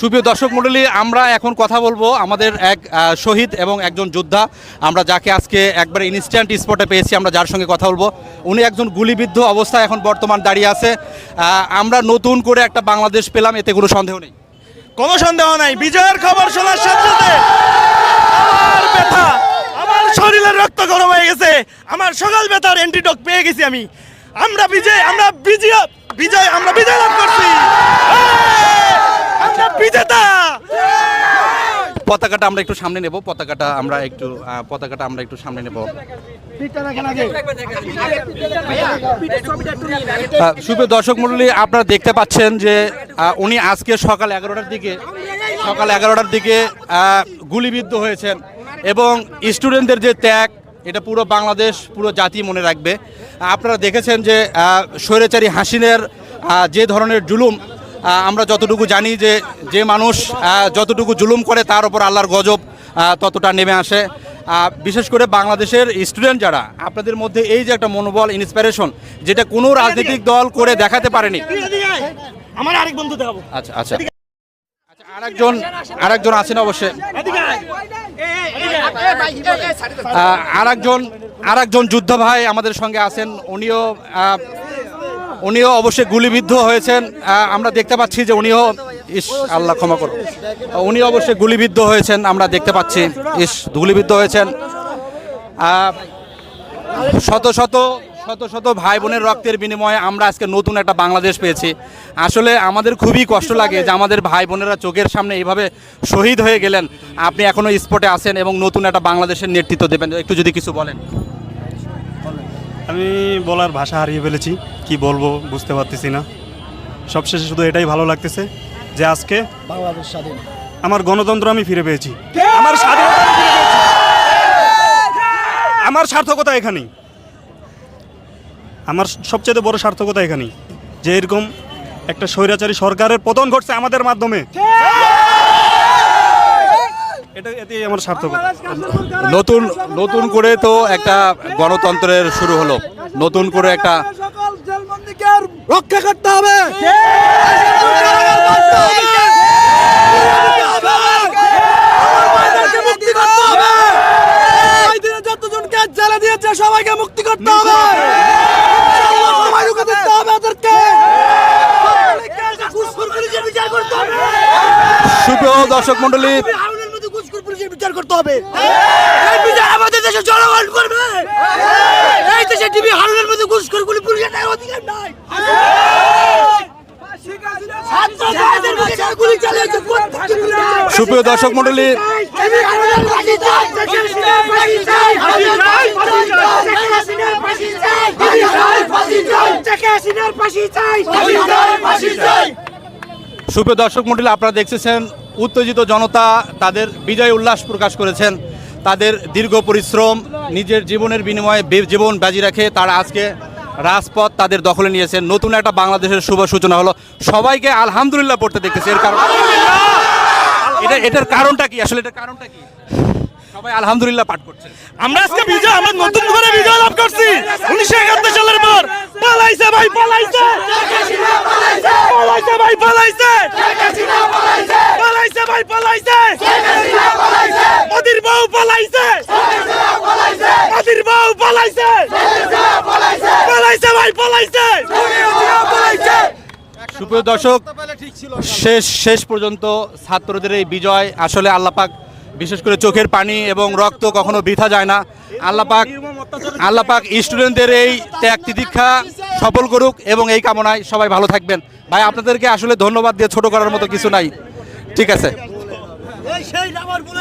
সুপ্রিয় দর্শক মণ্ডলী, আমরা এখন কথা বলব আমাদের এক শহীদ এবং একজন যোদ্ধা। আমরা যাকে আজকে একবারে ইনস্ট্যান্ট স্পটে পেয়েছি, আমরা যার সঙ্গে কথা বলব। উনি একজন গুলিবিদ্ধ অবস্থায় এখন বর্তমান দাঁড়িয়ে আছে। আমরা নতুন করে একটা বাংলাদেশ পেলাম, এতে কোনো সন্দেহ নেই। কোনো সন্দেহ নাই। বিজয়ের খবর শোনার সাথে সাথে আমার ব্যথা, আমার শরীরের রক্ত গরম হয়ে গেছে। আমার সকাল ব্যথার অ্যান্টিডক পেয়ে গেছি আমি। আমরা বিজয় আমরা বিজয় বিজয়, আমরা বিজয় লাভ করছি! আমরা বিজেতা! পতাকাটা আমরা একটু সামনে নেব পতাকাটা আমরা একটু পতাকাটা আমরা একটু সামনে নেব। সুপ্রিয় দর্শক মন্ডলী আপনারা দেখতে পাচ্ছেন যে উনি আজকে সকাল এগারোটার দিকে সকাল এগারোটার দিকে গুলিবিদ্ধ হয়েছেন এবং স্টুডেন্টদের যে ত্যাগ এটা পুরো বাংলাদেশ পুরো জাতি মনে রাখবে। আপনারা দেখেছেন যে স্বৈরাচারী হাসিনের যে ধরনের জুলুম আমরা যতটুকু জানি যে যে মানুষ যতটুকু জুলুম করে তার উপর আল্লাহর গজব ততটা নেমে আসে। বিশেষ করে বাংলাদেশের স্টুডেন্ট যারা আপনাদের মধ্যে এই যে একটা মনোবল ইন্সপিরেশন যেটা কোনো রাজনৈতিক দল করে দেখাতে পারেনি। আমার আরেক বন্ধু দেখাবো। আচ্ছা আচ্ছা। আচ্ছা আরেকজন আরেকজন আছেন অবশ্যই। আরেকজন আরেকজন যোদ্ধা ভাই আমাদের সঙ্গে আছেন। উনিও উনিও অবশ্যই গুলিবিদ্ধ হয়েছেন। আমরা দেখতে পাচ্ছি যে উনিও ইস, আল্লাহ ক্ষমা করো উনি অবশ্যই গুলিবিদ্ধ হয়েছেন, আমরা দেখতে পাচ্ছি। ইস, গুলিবিদ্ধ হয়েছেন। শত শত শত শত ভাই বোনের রক্তের বিনিময়ে আমরা আজকে নতুন একটা বাংলাদেশ পেয়েছি। আসলে আমাদের খুবই কষ্ট লাগে যে আমাদের ভাই বোনেরা চোখের সামনে এইভাবে শহীদ হয়ে গেলেন। আপনি এখনও স্পটে আছেন এবং নতুন একটা বাংলাদেশের নেতৃত্ব দেবেন। একটু যদি কিছু বলেন। আমি বলার ভাষা হারিয়ে ফেলেছি। কি বলব বুঝতে পারতেছি না। সবশেষে শুধু এটাই ভালো লাগতেছে যে আজকে বাংলাদেশ স্বাধীন। আমার গণতন্ত্র আমি ফিরে পেয়েছি। আমার স্বাধীনতা আমি ফিরে পেয়েছি। আমার সার্থকতা এখানেই। আমার সবচেয়ে বড় সার্থকতা এখানেই। যে এরকম একটা স্বৈরাচারী সরকারের পতন ঘটছে আমাদের মাধ্যমে। এটা এতেই আমার সার্থকতা। নতুন নতুন করে তো একটা গণতন্ত্রের শুরু হলো। নতুন করে একটা সকল রক্ষা করতে হবে। মুক্তি করতে হবে। এই দিনে যতজনকে জেলে দিয়েছে সবাইকে মুক্তি করতে হবে। সবাই রুখে দিতে হবে ওদেরকে। সুপ্রিয় দর্শক পুলিশের বিচার করতে হবে। এই বিচার আমাদের দেশে জনগণ করবে। এই দেশে টিভি হারুনের চাই। সুপ্রিয় দর্শক চাই। সুপ্রিয় দর্শক মণ্ডলী, আপনারা দেখতেছেন, উত্তেজিত জনতা তাদের বিজয় উল্লাস প্রকাশ করেছেন তাদের দীর্ঘ পরিশ্রম, নিজের জীবনের বিনিময়ে জীবন বাজি রাখে তারা আজকে রাজপথ তাদের দখলে নিয়েছে। নতুন একটা বাংলাদেশের শুভ সূচনা হলো। সবাইকে আলহামদুলিল্লাহ পড়তে দেখতেছে। এর কারণ এটা এটার কারণটা কি? আসলে এটার কারণটা কি? সবাই আলহামদুলিল্লাহ পাঠ করছে। আমরা আজকে বিজয় আমরা নতুন করে বিজয় লাভ করছি উনিশশো একাত্তর সালের পর পালাইছে ভাই পালাইছে পালাইছে ভাই পালাইছে পালাইছে। মোদির বউ পালাইছে। মোদির বউ পালাইছে। পালাইছে ভাই, পালাইছে। সুপ্রিয় দর্শক, শেষ শেষ পর্যন্ত ছাত্রদের এই বিজয়, আসলে আল্লাপাক বিশেষ করে চোখের পানি এবং রক্ত কখনো বৃথা যায় না। আল্লাপাক আল্লাপাক স্টুডেন্টদের এই ত্যাগ তিতিক্ষা সফল করুক এবং এই কামনায় সবাই ভালো থাকবেন। ভাই, আপনাদেরকে আসলে ধন্যবাদ দিয়ে ছোট করার মতো কিছু নাই। ঠিক আছে। সেই রাবার বলে